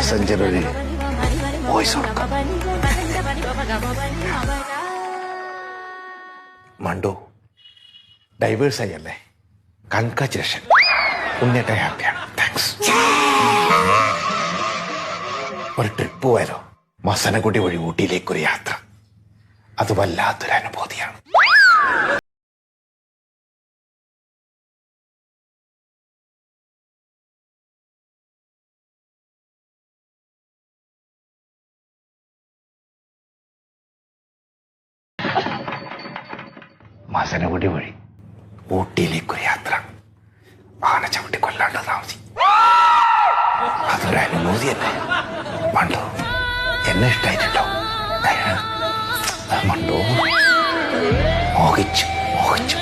Messenger Mandu diverse ആയി അല്ലേ congratulation ഉണ്ണിയേട്ട ഹാപ്പിയാണ് താങ്ക്സ് ഒരു ട്രിപ്പ് പോയാലോ മസനകുടി വഴി ഊട്ടിയിലേക്കൊരു യാത്ര. അത് വല്ലാത്തൊരു അനുഭൂതിയാണ്. മസനകുടി വഴി. ഊട്ടിയിലേക്കൊരു യാത്ര. ആന ചവിട്ടി കൊല്ലാണ്ട് താമസി. അതൊരു അനുഭൂതിയല്ലേ മണ്ടോ എന്നെ ഇഷ്ടായിട്ടുണ്ടോ? മണ്ടോ. മോഹിച്ചു മോഹിച്ചു